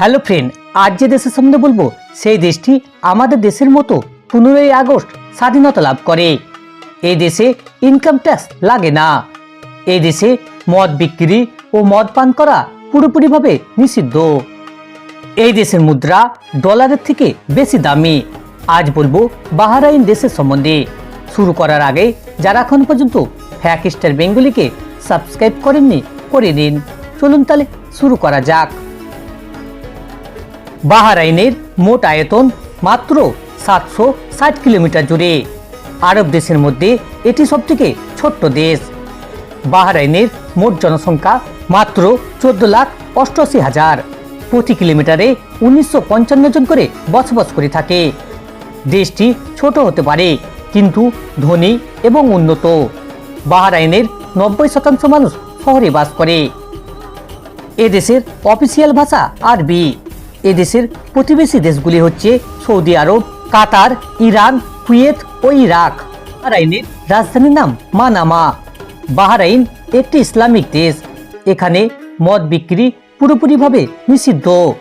Hello friend আজ যে দেশের সম্বন্ধে বলব, সেই দেশটি আমাদের দেশের মতো পনেরোই আগস্ট স্বাধীনতা লাভ করে। এই দেশে ইনকাম ট্যাক্স লাগে না। এই দেশে মদ বিক্রি ও মদ পান করা পুরোপুরিভাবে নিষিদ্ধ। এই দেশের মুদ্রা ডলারের থেকে বেশি দামি। আজ বলব, বাহারাইন দেশের সম্বন্ধে। শুরু করার আগে যারা এখন পর্যন্ত ফ্যাক স্টার বেঙ্গলিকে সাবস্ক্রাইব করেননি, করে নিন। চলুন তাহলে শুরু করা যাক। বাহারাইনের মোট আয়তন মাত্র সাতশো ষাট কিলোমিটার জুড়ে। আরব দেশের মধ্যে এটি সবথেকে ছোট্ট দেশ। বাহারাইনের মোট জনসংখ্যা মাত্র চোদ্দ লাখ অষ্টআশি হাজার। প্রতি কিলোমিটারে উনিশশো পঞ্চান্ন জন করে বসবাস করে থাকে। দেশটি ছোট হতে পারে, কিন্তু ধনী এবং উন্নত। বাহারাইনের নব্বই শতাংশ মানুষ শহরে বাস করে। এদেশের অফিসিয়াল ভাষা আরবি। এদেশের প্রতিবেশী দেশগুলি হচ্ছে Saudi Arab, Qatar, Iran, Kuwait ও ইরাক। বাহরাইনের রাজধানীর নাম মানামা। বাহরাইন একটি ইসলামিক দেশ। এখানে মদ বিক্রি পুরোপুরিভাবে নিষিদ্ধ।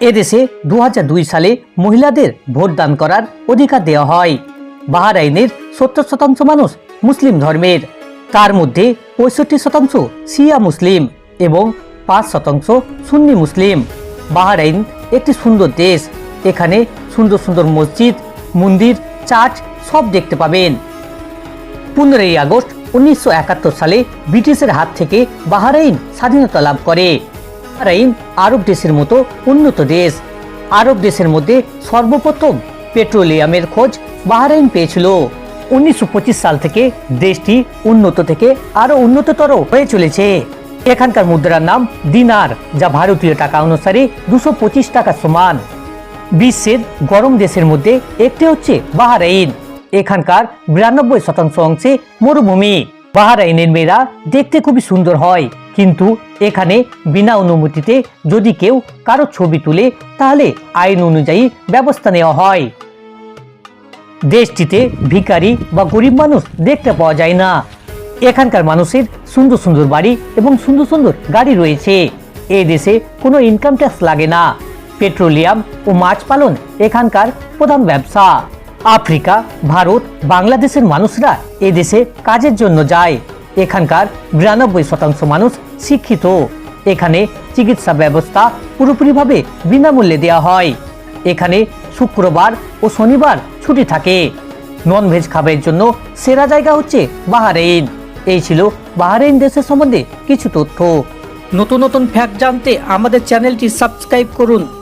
এদেশে দু হাজার দুই সালে মহিলাদের ভোট দান করার অধিকার দেওয়া হয়। বাহরাইনের সত্তর শতাংশ মানুষ মুসলিম ধর্মের। তার মধ্যে পঁয়ষট্টি শতাংশ শিয়া মুসলিম এবং পাঁচ শতাংশ সুন্নি মুসলিম। বাহরাইন একটি সুন্দর দেশ। এখানে সুন্দর সুন্দর মসজিদ, মন্দির, চার্চ সব দেখতে পাবেন। পনেরোই আগস্ট উনিশশো একাত্তর সালে ব্রিটিশের হাত থেকে বাহারাইন স্বাধীনতা লাভ করে। বাহারাইন আরব দেশের মতো উন্নত দেশ। আরব দেশের মধ্যে সর্বপ্রথম পেট্রোলিয়ামের খোঁজ বাহারাইন পেয়েছিল। উনিশশো পঁচিশ সাল থেকে দেশটি উন্নত থেকে আরও উন্নততর হয়ে চলেছে। এখানকার মুদ্রার নাম দিনার, যা ভারতীয় টাকা অনুসারে দুশো পঁচিশ টাকা সমান। বিশ্বের গরম দেশের মধ্যে একটি হচ্ছে বাহারাইন। এখানকার বিরানব্বই শতাংশ অংশে মরুভূমি। বাহারাইনের মেয়েরা দেখতে খুবই সুন্দর হয়, কিন্তু এখানে বিনা অনুমতিতে যদি কেউ কারও ছবি তুলে, তাহলে আইন অনুযায়ী ব্যবস্থা নেওয়া হয়। দেশটিতে ভিখারি বা গরিব মানুষ দেখতে পাওয়া যায় না। এখানকার মানুষের সুন্দর সুন্দর বাড়ি এবং সুন্দর সুন্দর গাড়ি রয়েছে। এই দেশে কোনো ইনকাম ট্যাক্স লাগে না। পেট্রোলিয়াম ও মাছ পালন এখানকার প্রধান ব্যবসা। আফ্রিকা, ভারত, বাংলাদেশের মানুষরা এ দেশে কাজের জন্য যায়। এখানকার বিরানব্বই শতাংশ মানুষ শিক্ষিত। এখানে চিকিৎসা ব্যবস্থা পুরোপুরিভাবে বিনামূল্যে দেওয়া হয়। এখানে শুক্রবার ও শনিবার ছুটি থাকে। ননভেজ খাবারের জন্য সেরা জায়গা হচ্ছে বাহারেইন। এই ছিল বাহরাইন দেশের সম্বন্ধে কিছু তথ্য। নতুন নতুন ফ্যাক্ট জানতে আমাদের চ্যানেলটি সাবস্ক্রাইব করুন।